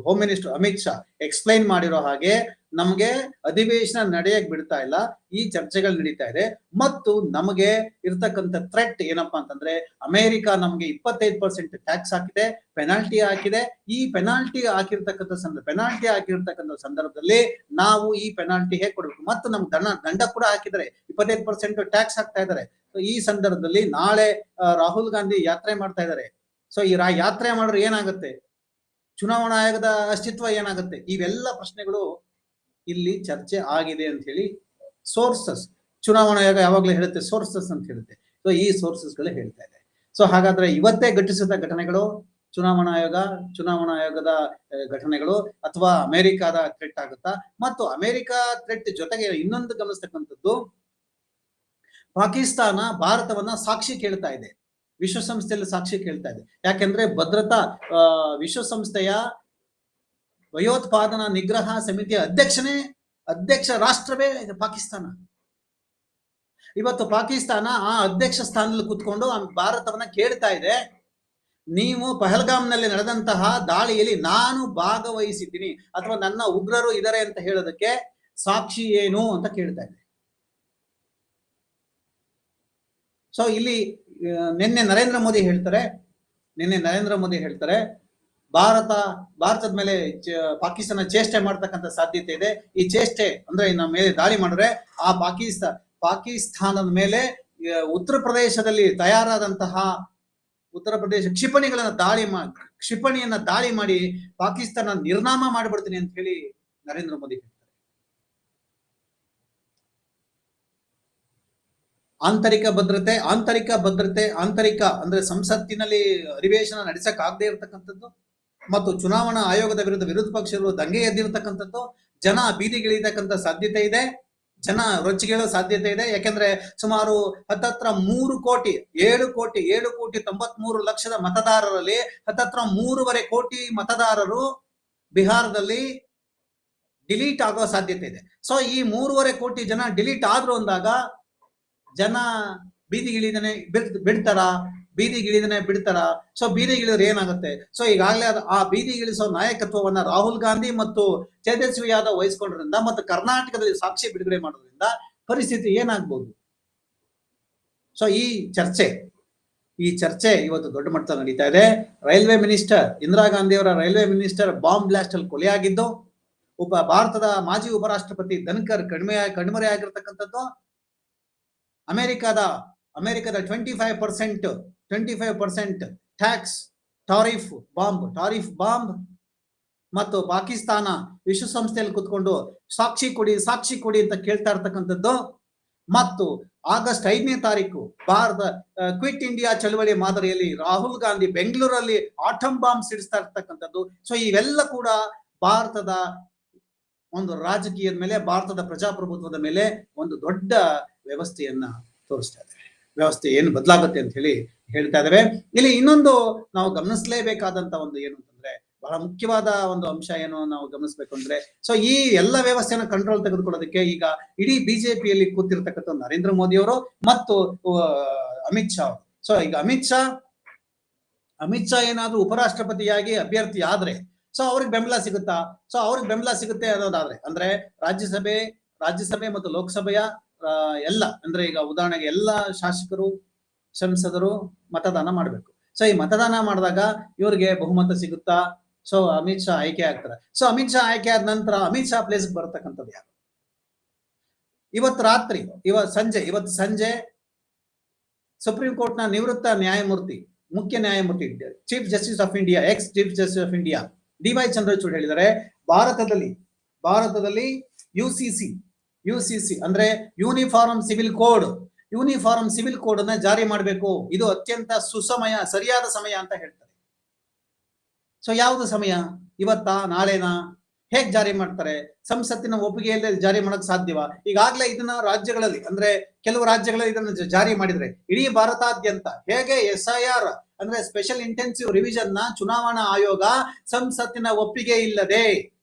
home minister Amit Shah explain ಮಾಡಿರೋ ಹಾಗೆ ನಮಗೆ ಅಧಿವೇಶನ ನಡೆಯಕ್ ಬಿಡ್ತಾ ಇಲ್ಲ, ಈ ಚರ್ಚೆಗಳು ನಡೀತಾ ಇದೆ. ಮತ್ತು ನಮಗೆ ಇರ್ತಕ್ಕಂಥ ಥ್ರೆಟ್ ಏನಪ್ಪಾ ಅಂತಂದ್ರೆ, ಅಮೆರಿಕ ನಮಗೆ ಇಪ್ಪತ್ತೈದು ಪರ್ಸೆಂಟ್ ಟ್ಯಾಕ್ಸ್ ಹಾಕಿದೆ ಪೆನಾಲ್ಟಿ ಹಾಕಿದೆ. ಈ ಪೆನಾಲ್ಟಿ ಹಾಕಿರ್ತಕ್ಕಂಥ ಸಂದರ್ಭ ಪೆನಾಲ್ಟಿ ಹಾಕಿರ್ತಕ್ಕಂಥ ಸಂದರ್ಭದಲ್ಲಿ ನಾವು ಈ ಪೆನಾಲ್ಟಿ ಹೇಗೆ ಕೊಡಬೇಕು? ಮತ್ತು ನಮ್ಗೆ ದಂಡ ದಂಡ ಕೂಡ ಹಾಕಿದ್ರೆ ಇಪ್ಪತ್ತೈದು ಪರ್ಸೆಂಟ್ ಟ್ಯಾಕ್ಸ್ ಹಾಕ್ತಾ ಇದ್ದಾರೆ. ಈ ಸಂದರ್ಭದಲ್ಲಿ ನಾಳೆ ರಾಹುಲ್ ಗಾಂಧಿ ಯಾತ್ರೆ ಮಾಡ್ತಾ ಇದ್ದಾರೆ. ಸೊ ಈ ಯಾತ್ರೆ ಮಾಡಿದ್ರೆ ಏನಾಗುತ್ತೆ? ಚುನಾವಣಾ ಆಯೋಗದ ಅಸ್ತಿತ್ವ ಏನಾಗುತ್ತೆ? ಇವೆಲ್ಲ ಪ್ರಶ್ನೆಗಳು ಇಲ್ಲಿ ಚರ್ಚೆ ಆಗಿದೆ ಅಂತ ಹೇಳಿ ಸೋರ್ಸಸ್. ಚುನಾವಣಾ ಆಯೋಗ ಯಾವಾಗಲೂ ಹೇಳುತ್ತೆ ಸೋರ್ಸಸ್ ಅಂತ ಹೇಳುತ್ತೆ. ಸೊ ಈ ಸೋರ್ಸಸ್ಗಳು ಹೇಳ್ತಾ ಇದೆ. ಸೊ ಹಾಗಾದ್ರೆ ಇವತ್ತೇ ಘಟಿಸಿದ ಘಟನೆಗಳು, ಚುನಾವಣಾ ಆಯೋಗ, ಚುನಾವಣಾ ಆಯೋಗದ ಘಟನೆಗಳು ಅಥವಾ ಅಮೆರಿಕಾದ ಥ್ರೆಟ್ ಆಗುತ್ತಾ? ಮತ್ತು ಅಮೆರಿಕ ಥ್ರೆಟ್ ಜೊತೆಗೆ ಇನ್ನೊಂದು ಗಮನಿಸ್ತಕ್ಕಂಥದ್ದು, ಪಾಕಿಸ್ತಾನ ಭಾರತವನ್ನ ಸಾಕ್ಷಿ ಕೇಳ್ತಾ ಇದೆ. ವಿಶ್ವಸಂಸ್ಥೆಯಲ್ಲಿ ಸಾಕ್ಷಿ ಕೇಳ್ತಾ ಇದೆ. ಯಾಕೆಂದ್ರೆ ಭದ್ರತಾ ವಿಶ್ವಸಂಸ್ಥೆಯ ಭಯೋತ್ಪಾದನಾ ನಿಗ್ರಹ ಸಮಿತಿಯ ಅಧ್ಯಕ್ಷನೇ, ಅಧ್ಯಕ್ಷ ರಾಷ್ಟ್ರವೇ ಪಾಕಿಸ್ತಾನ. ಇವತ್ತು ಪಾಕಿಸ್ತಾನ ಆ ಅಧ್ಯಕ್ಷ ಸ್ಥಾನದಲ್ಲಿ ಕೂತ್ಕೊಂಡು ಭಾರತವನ್ನ ಕೇಳ್ತಾ ಇದೆ. ನೀವು ಪಹಲ್ಗಾಮ್ನಲ್ಲಿ ನಡೆದಂತಹ ದಾಳಿಯಲ್ಲಿ ನಾನು ಭಾಗವಹಿಸಿದ್ದೀನಿ ಅಥವಾ ನನ್ನ ಉಗ್ರರು ಇದ್ದಾರೆ ಅಂತ ಹೇಳೋದಕ್ಕೆ ಸಾಕ್ಷಿ ಏನು ಅಂತ ಕೇಳ್ತಾ ಇದೆ. ಸೊ ಇಲ್ಲಿ ನಿನ್ನೆ ನರೇಂದ್ರ ಮೋದಿ ಹೇಳ್ತಾರೆ, ನಿನ್ನೆ ನರೇಂದ್ರ ಮೋದಿ ಹೇಳ್ತಾರೆ ಭಾರತ, ಭಾರತದ ಮೇಲೆ ಪಾಕಿಸ್ತಾನ ಚೇಷ್ಟೆ ಮಾಡ್ತಕ್ಕಂಥ ಸಾಧ್ಯತೆ ಇದೆ. ಈ ಚೇಷ್ಟೆ ಅಂದ್ರೆ ನಮ್ಮ ಮೇಲೆ ದಾಳಿ ಮಾಡಿದ್ರೆ ಆ ಪಾಕಿಸ್ತಾನ ಪಾಕಿಸ್ತಾನದ ಮೇಲೆ ಉತ್ತರ ಪ್ರದೇಶದಲ್ಲಿ ತಯಾರಾದಂತಹ ಉತ್ತರ ಪ್ರದೇಶ ಕ್ಷಿಪಣಿಗಳನ್ನ ದಾಳಿ ಮಾ, ಕ್ಷಿಪಣಿಯನ್ನ ದಾಳಿ ಮಾಡಿ ಪಾಕಿಸ್ತಾನ ನಿರ್ನಾಮ ಮಾಡಿಬಿಡ್ತೀನಿ ಅಂತ ಹೇಳಿ ನರೇಂದ್ರ ಮೋದಿ ಹೇಳ್ತಾರೆ. ಆಂತರಿಕ ಭದ್ರತೆ ಆಂತರಿಕ ಭದ್ರತೆ, ಆಂತರಿಕ ಅಂದ್ರೆ ಸಂಸತ್ತಿನಲ್ಲಿ ಅಧಿವೇಶನ ನಡೆಸಕ್ ಆಗದೆ ಇರತಕ್ಕಂಥದ್ದು. ಮತ್ತು ಚುನಾವಣಾ ಆಯೋಗದ ವಿರುದ್ಧ ವಿರೋಧ ಪಕ್ಷಗಳು ದಂಗೆ ಎದ್ದಿರತಕ್ಕಂಥದ್ದು, ಜನ ಬೀದಿಗಿಳಿತಕ್ಕಂಥ ಸಾಧ್ಯತೆ ಇದೆ, ಜನ ರೊಚ್ಚಿಗೇಳೋ ಸಾಧ್ಯತೆ ಇದೆ. ಯಾಕೆಂದ್ರೆ ಸುಮಾರು ಹತ್ತತ್ರ ಮೂರು ಕೋಟಿ, ಏಳು ಕೋಟಿ ಏಳು ಕೋಟಿ ತೊಂಬತ್ ಮೂರು ಲಕ್ಷದ ಮತದಾರರಲ್ಲಿ ಹತ್ತತ್ರ ಮೂರುವರೆ ಕೋಟಿ ಮತದಾರರು ಬಿಹಾರದಲ್ಲಿ ಡಿಲೀಟ್ ಆಗೋ ಸಾಧ್ಯತೆ ಇದೆ. ಸೊ ಈ ಮೂರುವರೆ ಕೋಟಿ ಜನ ಡಿಲೀಟ್ ಆದ್ರು ಅಂದಾಗ ಜನ ಬೀದಿಗಿಳಿದನೆ ಬಿಡ್ ಬಿಡ್ತಾರ ಬೀದಿಗಿಳಿದನೆ ಬಿಡ್ತಾರ? ಸೊ ಬೀದಿಗಿಳಿದ್ರೆ ಏನಾಗುತ್ತೆ? ಸೊ ಈಗಾಗಲೇ ಆ ಆ ಬೀದಿಗಿಳಿಸೋ ನಾಯಕತ್ವವನ್ನ ರಾಹುಲ್ ಗಾಂಧಿ ಮತ್ತು ತೇಜಸ್ವಿ ಯಾದವ್ ವಹಿಸ್ಕೊಂಡ್ರಿಂದ ಮತ್ತು ಕರ್ನಾಟಕದಲ್ಲಿ ಸಾಕ್ಷಿ ಬಿಡುಗಡೆ ಮಾಡೋದ್ರಿಂದ ಪರಿಸ್ಥಿತಿ ಏನಾಗ್ಬೋದು? ಸೊ ಈ ಚರ್ಚೆ ಈ ಚರ್ಚೆ ಇವತ್ತು ದೊಡ್ಡ ಮಟ್ಟದಲ್ಲಿ ನಡೀತಾ ಇದೆ. ರೈಲ್ವೆ ಮಿನಿಸ್ಟರ್, ಇಂದಿರಾ ಗಾಂಧಿಯವರ ರೈಲ್ವೆ ಮಿನಿಸ್ಟರ್ ಬಾಂಬ್ ಬ್ಲಾಸ್ಟ್ ಅಲ್ಲಿ ಕೊಲೆಯಾಗಿದ್ದು ಒಬ್ಬ ಭಾರತದ ಮಾಜಿ ಉಪರಾಷ್ಟ್ರಪತಿ ಧನ್ಕರ್ ಕಣ್ಮರೆ ಆಗಿರ್ತಕ್ಕಂಥದ್ದು ಅಮೆರಿಕದ ಅಮೆರಿಕದ twenty five percent twenty five percent tax tariff bomb tariff bomb ಮತ್ತು ಪಾಕಿಸ್ತಾನ ವಿಶ್ವಸಂಸ್ಥೆಯಲ್ಲಿ ಕುತ್ಕೊಂಡು ಸಾಕ್ಷಿ ಕೊಡಿ ಸಾಕ್ಷಿ ಕೊಡಿ ಅಂತ ಕೇಳ್ತಾ ಇರ್ತಕ್ಕಂಥದ್ದು. ಮತ್ತು ಆಗಸ್ಟ್ ಐದನೇ ತಾರೀಕು ಭಾರತ ಕ್ವಿಟ್ ಇಂಡಿಯಾ ಚಳವಳಿ ಮಾದರಿಯಲ್ಲಿ ರಾಹುಲ್ ಗಾಂಧಿ ಬೆಂಗಳೂರಲ್ಲಿ ಆಟಮ್ ಬಾಂಬ್ ಸಿಡಿಸ್ತಾ ಇರ್ತಕ್ಕಂಥದ್ದು. ಸೊ ಇವೆಲ್ಲ ಕೂಡ ಭಾರತದ ಒಂದು ರಾಜಕೀಯದ ಮೇಲೆ, ಭಾರತದ ಪ್ರಜಾಪ್ರಭುತ್ವದ ಮೇಲೆ ಒಂದು ದೊಡ್ಡ ವ್ಯವಸ್ಥೆಯನ್ನ ತೋರಿಸ್ತಾ ಇದೆ ವ್ಯವಸ್ಥೆ ಏನು ಬದಲಾಗುತ್ತೆ ಅಂತ ಹೇಳಿ ಹೇಳ್ತಾ ಇದ್ದಾರೆ ಇಲ್ಲಿ ಇನ್ನೊಂದು ನಾವು ಗಮನಿಸಲೇಬೇಕಾದಂತ ಒಂದು ಏನು ಅಂತಂದ್ರೆ, ಬಹಳ ಮುಖ್ಯವಾದ ಒಂದು ಅಂಶ ಏನು ನಾವು ಗಮನಿಸಬೇಕು ಅಂದ್ರೆ ಸೊ ಈ ಎಲ್ಲ ವ್ಯವಸ್ಥೆಯನ್ನು ಕಂಟ್ರೋಲ್ ತೆಗೆದುಕೊಳ್ಳೋದಕ್ಕೆ ಈಗ ಇಡೀ ಬಿಜೆಪಿಯಲ್ಲಿ ಕೂತಿರ್ತಕ್ಕಂಥ ನರೇಂದ್ರ ಮೋದಿ ಅವರು ಮತ್ತು ಅಮಿತ್ ಶಾ ಅವರು. ಸೊ ಈಗ ಅಮಿತ್ ಶಾ ಅಮಿತ್ ಶಾ ಏನಾದ್ರೂ ಉಪರಾಷ್ಟ್ರಪತಿಯಾಗಿ ಅಭ್ಯರ್ಥಿ ಆದ್ರೆ ಸೊ ಅವ್ರಿಗೆ ಬೆಂಬಲ ಸಿಗುತ್ತಾ? ಸೊ ಅವ್ರಿಗೆ ಬೆಂಬಲ ಸಿಗುತ್ತೆ ಅನ್ನೋದಾದ್ರೆ, ಅಂದ್ರೆ ರಾಜ್ಯಸಭೆ ರಾಜ್ಯಸಭೆ ಮತ್ತು ಲೋಕಸಭೆಯ ಎಲ್ಲ, ಅಂದ್ರೆ ಈಗ ಉದಾಹರಣೆಗೆ ಎಲ್ಲ ಶಾಸಕರು, ಸಂಸದರು ಮತದಾನ ಮಾಡಬೇಕು. ಸೊ ಈ ಮತದಾನ ಮಾಡಿದಾಗ ಇವ್ರಿಗೆ ಬಹುಮತ ಸಿಗುತ್ತಾ? ಸೊ ಅಮಿತ್ ಶಾ ಆಯ್ಕೆ ಆಗ್ತಾರೆ. ಸೊ ಅಮಿತ್ ಶಾ ಆಯ್ಕೆ ಆದ ನಂತರ ಅಮಿತ್ ಶಾ ಪ್ಲೇಸ್ ಬರ್ತಕ್ಕಂಥದ್ದು ಯಾರು? ಇವತ್ ರಾತ್ರಿ ಇವತ್ ಸಂಜೆ ಇವತ್ ಸಂಜೆ ಸುಪ್ರೀಂ ಕೋರ್ಟ್ನ ನಿವೃತ್ತ ನ್ಯಾಯಮೂರ್ತಿ, ಮುಖ್ಯ ನ್ಯಾಯಮೂರ್ತಿ chief justice of India ex chief justice of India D Y Chandrachud ಹೇಳಿದರೆ ಭಾರತದಲ್ಲಿ ಭಾರತದಲ್ಲಿ U C U C C ಅಂದ್ರೆ uniform civil code uniform civil code ಅನ್ನ ಜಾರಿ ಮಾಡಬೇಕು. ಇದು ಅತ್ಯಂತ ಸುಸಮಯ, ಸರಿಯಾದ ಸಮಯ ಅಂತ ಹೇಳ್ತಾರೆ. ಸೊ ಯಾವುದು ಸಮಯ? ಇವತ್ತಾ? ನಾಳೆನಾ? ಹೇಗ್ ಜಾರಿ ಮಾಡ್ತಾರೆ? ಸಂಸತ್ತಿನ ಒಪ್ಪಿಗೆಯಲ್ಲಿ ಜಾರಿ ಮಾಡಕ್ ಸಾಧ್ಯವಾ? ಈಗಾಗಲೇ ಇದನ್ನ ರಾಜ್ಯಗಳಲ್ಲಿ, ಅಂದ್ರೆ ಕೆಲವು ರಾಜ್ಯಗಳಲ್ಲಿ ಇದನ್ನ ಜಾರಿ ಮಾಡಿದ್ರೆ, ಇಡೀ ಭಾರತಾದ್ಯಂತ ಹೇಗೆ ಎಸ್ ಐ ಆರ್, ಅಂದ್ರೆ ಸ್ಪೆಷಲ್ ಇಂಟೆನ್ಸಿವ್ ರಿವಿಷನ್ನ ಚುನಾವಣಾ ಆಯೋಗ ಸಂಸತ್ತಿನ ಒಪ್ಪಿಗೆ ಇಲ್ಲದೆ,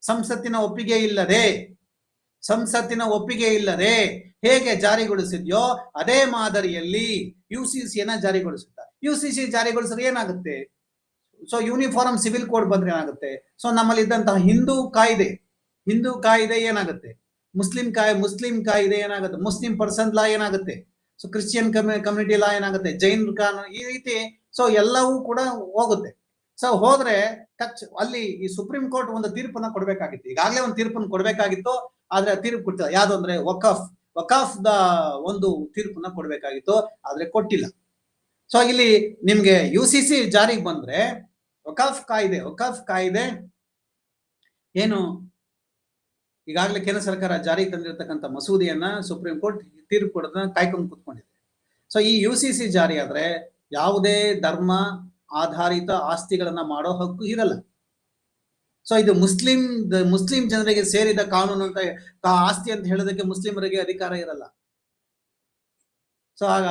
ಸಂಸತ್ತಿನ ಒಪ್ಪಿಗೆ ಇಲ್ಲದೆ ಸಂಸತ್ತಿನ ಒಪ್ಪಿಗೆ ಇಲ್ಲದೆ ಹೇಗೆ ಜಾರಿಗೊಳಿಸಿದ್ಯೋ ಅದೇ ಮಾದರಿಯಲ್ಲಿ ಯು ಸಿ ಸಿಯನ್ನ ಜಾರಿಗೊಳಿಸುತ್ತ ಯು ಸಿ ಸಿ ಜಾರಿಗೊಳಿಸಿದ್ರೆ ಏನಾಗುತ್ತೆ? ಸೊ ಯೂನಿಫಾರ್ಮ್ ಸಿವಿಲ್ ಕೋಡ್ ಬಂದ್ರೆ ಏನಾಗುತ್ತೆ? ಸೊ ನಮ್ಮಲ್ಲಿ ಇದ್ದಂತಹ ಹಿಂದೂ ಕಾಯ್ದೆ. ಹಿಂದೂ ಕಾಯ್ದೆ ಏನಾಗುತ್ತೆ? ಮುಸ್ಲಿಂ ಕಾಯ್, ಮುಸ್ಲಿಂ ಕಾಯ್ದೆ ಏನಾಗುತ್ತೆ? ಮುಸ್ಲಿಂ ಪರ್ಸನ್ ಲಾ ಏನಾಗುತ್ತೆ? ಸೊ ಕ್ರಿಶ್ಚಿಯನ್ ಕಮ್ಯುನಿಟಿ ಲಾ ಏನಾಗುತ್ತೆ? ಜೈನ್ ಕಾನೂನು ಈ ರೀತಿ ಸೊ ಎಲ್ಲವೂ ಕೂಡ ಹೋಗುತ್ತೆ. ಸೊ ಹೋದ್ರೆ ಅಲ್ಲಿ ಈ ಸುಪ್ರೀಂ ಕೋರ್ಟ್ ಒಂದು ತೀರ್ಪನ್ನ ಕೊಡ್ಬೇಕಾಗಿತ್ತು. ಈಗಾಗಲೇ ಒಂದು ತೀರ್ಪನ್ನು ಕೊಡ್ಬೇಕಾಗಿತ್ತು. ಆದ್ರೆ ತೀರ್ಪು ಕೊಡ್ತಿಲ್ಲ. ಯಾವ್ದು ಅಂದ್ರೆ ವಕಾಫ್. ವಕಾಫ್ ದ ಒಂದು ತೀರ್ಪನ್ನ ಕೊಡ್ಬೇಕಾಗಿತ್ತು, ಆದ್ರೆ ಕೊಟ್ಟಿಲ್ಲ. ಸೊ ಇಲ್ಲಿ ನಿಮ್ಗೆ ಯು ಸಿ ಸಿ ಜಾರಿಗೆ ಬಂದ್ರೆ ವಕಾಫ್ ಕಾಯ್ದೆ ವಕಾಫ್ ಕಾಯ್ದೆ ಏನು? ಈಗಾಗಲೇ ಕೇಂದ್ರ ಸರ್ಕಾರ ಜಾರಿಗೆ ತಂದಿರತಕ್ಕಂತ ಮಸೂದೆಯನ್ನ ಸುಪ್ರೀಂ ಕೋರ್ಟ್ ತೀರ್ಪು ಕೊಡೋದನ್ನ ಕಾಯ್ಕೊಂಡು ಕೂತ್ಕೊಂಡಿದೆ. ಸೊ ಈ ಯು ಸಿ ಸಿ ಜಾರಿ ಆದ್ರೆ ಯಾವುದೇ ಧರ್ಮ ಆಧಾರಿತ ಆಸ್ತಿಗಳನ್ನ ಮಾಡೋ ಹಕ್ಕು ಇರಲ್ಲ. ಸೊ ಇದು ಮುಸ್ಲಿಂ ಮುಸ್ಲಿಂ ಜನರಿಗೆ ಸೇರಿದ ಕಾನೂನು ಅಂತ ಆಸ್ತಿ ಅಂತ ಹೇಳೋದಕ್ಕೆ ಮುಸ್ಲಿಮರಿಗೆ ಅಧಿಕಾರ ಇರಲ್ಲ. ಸೊ ಆಗ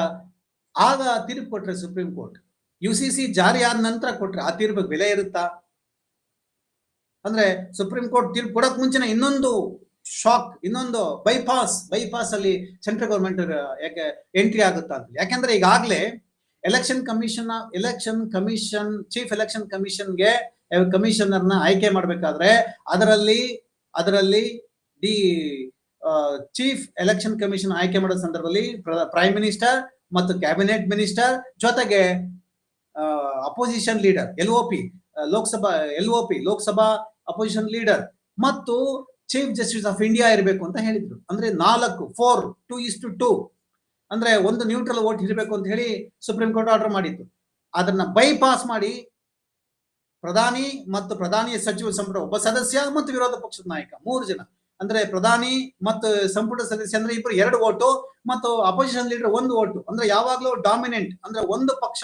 ಆಗ ತೀರ್ಪು ಕೊಟ್ರೆ supreme court U C C ಜಾರಿ ಆದ ನಂತರ ಕೊಟ್ರೆ ಆ ತೀರ್ಪಿಗೆ ಬೆಲೆ ಇರುತ್ತಾ? ಅಂದ್ರೆ ಸುಪ್ರೀಂ ಕೋರ್ಟ್ ತೀರ್ಪು ಕೊಡಕ್ ಮುಂಚೆನೆ ಇನ್ನೊಂದು ಶಾಕ್ ಇನ್ನೊಂದು ಬೈಪಾಸ್ ಬೈಪಾಸ್ ಅಲ್ಲಿ ಸೆಂಟ್ರಲ್ ಗೌರ್ಮೆಂಟ್ ಯಾಕೆ ಎಂಟ್ರಿ ಆಗುತ್ತಾ ಅಂತ ಯಾಕೆಂದ್ರೆ ಈಗಾಗಲೇ election commission election commission chief election ಕಮಿಷನ್ಗೆ ಕಮಿಷನರ್ನ ಆಯ್ಕೆ ಮಾಡಬೇಕಾದ್ರೆ ಅದರಲ್ಲಿ ಅದರಲ್ಲಿ ಡಿ ಚೀಫ್ ಎಲೆಕ್ಷನ್ ಕಮಿಷನ್ ಆಯ್ಕೆ ಮಾಡೋ ಸಂದರ್ಭದಲ್ಲಿ ಪ್ರೈಮ್ ಮಿನಿಸ್ಟರ್ ಮತ್ತು ಕ್ಯಾಬಿನೆಟ್ ಮಿನಿಸ್ಟರ್ ಜೊತೆಗೆ opposition leader L O P Lok Sabha L O P Lok Sabha opposition leader ಮತ್ತು ಚೀಫ್ ಜಸ್ಟಿಸ್ ಆಫ್ ಇಂಡಿಯಾ ಇರಬೇಕು ಅಂತ ಹೇಳಿದ್ರು. ಅಂದ್ರೆ ನಾಲ್ಕು four two is two two ಅಂದ್ರೆ ಒಂದು ನ್ಯೂಟ್ರಲ್ ವೋಟ್ ಇರಬೇಕು ಅಂತ ಹೇಳಿ ಸುಪ್ರೀಂ ಕೋರ್ಟ್ ಆರ್ಡರ್ ಮಾಡಿತ್ತು. ಅದನ್ನ ಬೈಪಾಸ್ ಮಾಡಿ ಪ್ರಧಾನಿ ಮತ್ತು ಪ್ರಧಾನಿ ಸಚಿವ ಸಂಪುಟ ಒಬ್ಬ ಸದಸ್ಯ ಮತ್ತು ವಿರೋಧ ಪಕ್ಷದ ನಾಯಕ. ಮೂರು ಜನ. ಅಂದ್ರೆ ಪ್ರಧಾನಿ ಮತ್ತು ಸಂಪುಟ ಸದಸ್ಯ ಅಂದ್ರೆ ಇಬ್ಬರು ಎರಡು ಓಟು ಮತ್ತು ಅಪೋಸಿಷನ್ ಲೀಡರ್ ಒಂದು ಓಟು. ಅಂದ್ರೆ ಯಾವಾಗ್ಲೂ ಡಾಮಿನೆಂಟ್ ಅಂದ್ರೆ ಒಂದು ಪಕ್ಷ,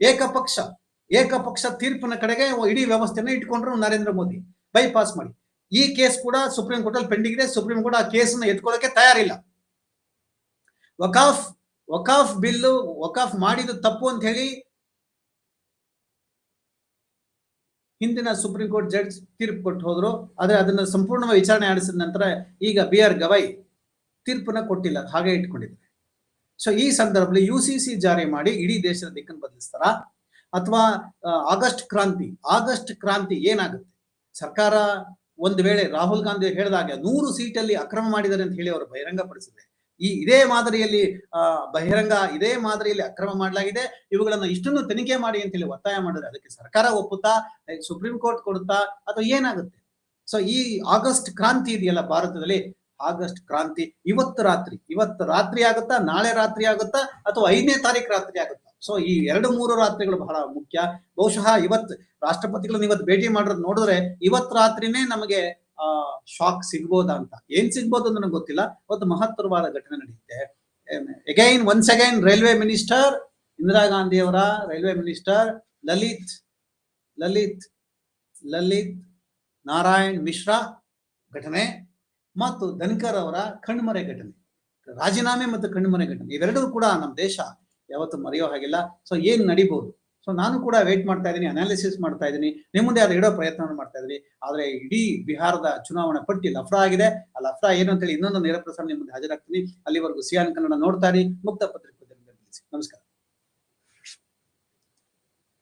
ಏಕಪಕ್ಷ ಏಕಪಕ್ಷ ತೀರ್ಪಿನ ಕಡೆಗೆ ಇಡೀ ವ್ಯವಸ್ಥೆನ ಇಟ್ಕೊಂಡ್ರು ನರೇಂದ್ರ ಮೋದಿ. ಬೈಪಾಸ್ ಮಾಡಿ. ಈ ಕೇಸ್ ಕೂಡ ಸುಪ್ರೀಂ ಕೋರ್ಟ್ ಅಲ್ಲಿ ಪೆಂಡಿಂಗ್ ಇದೆ. ಸುಪ್ರೀಂ ಕೋರ್ಟ್ ಆ ಕೇಸನ್ನ ಎತ್ಕೊಳ್ಳೋಕೆ ತಯಾರಿಲ್ಲ. ವಕಾಫ್ ವಕಾಫ್ ಬಿಲ್ಲು ವಕಾಫ್ ಮಾಡಿದ್ದು ತಪ್ಪು ಅಂತ ಹೇಳಿ ಹಿಂದಿನ ಸುಪ್ರೀಂ ಕೋರ್ಟ್ ಜಡ್ಜ್ ತೀರ್ಪು ಕೊಟ್ಟು ಹೋದ್ರು, ಆದ್ರೆ ಅದನ್ನ ಸಂಪೂರ್ಣವಾಗಿ ವಿಚಾರಣೆ ನಡೆಸಿದ ನಂತರ ಈಗ ಬಿ ಆರ್ ಗವೈ ತೀರ್ಪನ್ನ ಕೊಟ್ಟಿಲ್ಲ ಹಾಗೆ ಇಟ್ಕೊಂಡಿದ್ದಾರೆ. ಸೊ ಈ ಸಂದರ್ಭದಲ್ಲಿ ಯು ಸಿ ಸಿ ಜಾರಿ ಮಾಡಿ ಇಡೀ ದೇಶದ ದಿಕ್ಕನ್ನು ಬದಲಿಸ್ತಾರ? ಅಥವಾ ಆಗಸ್ಟ್ ಕ್ರಾಂತಿ ಆಗಸ್ಟ್ ಕ್ರಾಂತಿ ಏನಾಗುತ್ತೆ? ಸರ್ಕಾರ ಒಂದು ವೇಳೆ ರಾಹುಲ್ ಗಾಂಧಿ ಹೇಳಿದಾಗ ನೂರು ಸೀಟಲ್ಲಿ ಅಕ್ರಮ ಮಾಡಿದ್ದಾರೆ ಅಂತ ಹೇಳಿ ಅವರು ಬಹಿರಂಗಪಡಿಸಿದ್ರೆ ಈ ಇದೇ ಮಾದರಿಯಲ್ಲಿ ಬಹಿರಂಗ ಇದೇ ಮಾದರಿಯಲ್ಲಿ ಅಕ್ರಮ ಮಾಡಲಾಗಿದೆ. ಇವುಗಳನ್ನು ಇಷ್ಟನ್ನು ತನಿಖೆ ಮಾಡಿ ಅಂತ ಹೇಳಿ ಒತ್ತಾಯ ಮಾಡಿದ್ರೆ ಅದಕ್ಕೆ ಸರ್ಕಾರ ಒಪ್ಪುತ್ತಾ ಸುಪ್ರೀಂ ಕೋರ್ಟ್ ಕೊಡುತ್ತಾ, ಅಥವಾ ಏನಾಗುತ್ತೆ? ಸೊ ಈ ಆಗಸ್ಟ್ ಕ್ರಾಂತಿ ಇದೆಯಲ್ಲ ಭಾರತದಲ್ಲಿ? ಆಗಸ್ಟ್ ಕ್ರಾಂತಿ. ಇವತ್ತು ರಾತ್ರಿ. ಇವತ್ತು ರಾತ್ರಿ ಆಗುತ್ತಾ, ನಾಳೆ ರಾತ್ರಿ ಆಗುತ್ತಾ, ಅಥವಾ ಐದನೇ ತಾರೀಕು ರಾತ್ರಿ ಆಗುತ್ತಾ? ಸೊ ಈ ಎರಡು ಮೂರು ರಾತ್ರಿಗಳು ಬಹಳ ಮುಖ್ಯ. ಬಹುಶಃ ಇವತ್ತು ರಾಷ್ಟ್ರಪತಿಗಳನ್ನ ಇವತ್ತು ಭೇಟಿ ಮಾಡೋದು ನೋಡಿದ್ರೆ ಇವತ್ತು ರಾತ್ರಿನೇ ನಮಗೆ ಶಾಕ್ ಸಿಗ್ಬೋದಾ ಅಂತ. ಏನ್ ಸಿಗ್ಬೋದು ಅಂತ ನನಗೆ ಗೊತ್ತಿಲ್ಲ ಒಂದು ಮಹತ್ತರವಾದ ಘಟನೆ ನಡೆಯುತ್ತೆ. Again once again railway minister Indira Gandhi ಅವರ ರೈಲ್ವೆ ಮಿನಿಸ್ಟರ್ ಲಲಿತ್ ಲಲಿತ್ ಲಲಿತ್, ನಾರಾಯಣ್ ಮಿಶ್ರಾ ಘಟನೆ, ಮತ್ತು ಧನ್ಕರ್ ಅವರ ಕಣ್ಮರೆ ಘಟನೆ. ರಾಜೀನಾಮೆ ಮತ್ತು ಕಣ್ಮರೆ ಘಟನೆ. ಇವೆರಡೂ ಕೂಡ ನಮ್ಮ ದೇಶ ಯಾವತ್ತು ಮರೆಯೋ ಹಾಗಿಲ್ಲ. ಸೊ ಏನ್ ನಡಿಬಹುದು ಸೊ ನಾನು ಕೂಡ ವೇಟ್ ಮಾಡ್ತಾ ಇದ್ದೀನಿ ಅನಾಲಿಸಿಸ್ ಮಾಡ್ತಾ ಇದ್ದೀನಿ. ನಿಮ್ಮ ಮುಂದೆ ಅದು ಇಡೋ ಪ್ರಯತ್ನವನ್ನು ಮಾಡ್ತಾ ಇದ್ದೀನಿ. ಆದರೆ ಇಡೀ ಬಿಹಾರದ ಚುನಾವಣಾ ಪಟ್ಟಿ ಲಫ್ರಾ ಆಗಿದೆ. ಆ ಲಫ್ರಾ ಏನು ಅಂತ ಹೇಳಿ ಇನ್ನೊಂದು ನೇರ ಪ್ರಸಾರ ನಿಮ್ಮ ಮುಂದೆ ಹಾಜರಾಗ್ತೀನಿ. ಅಲ್ಲಿವರೆಗೂ ಸಿಯಾನ್ ಕನ್ನಡ ನೋಡ್ತಾ ಇರಿ. ಮುಕ್ತ ಪತ್ರಿಕೆ ನಮಸ್ಕಾರ.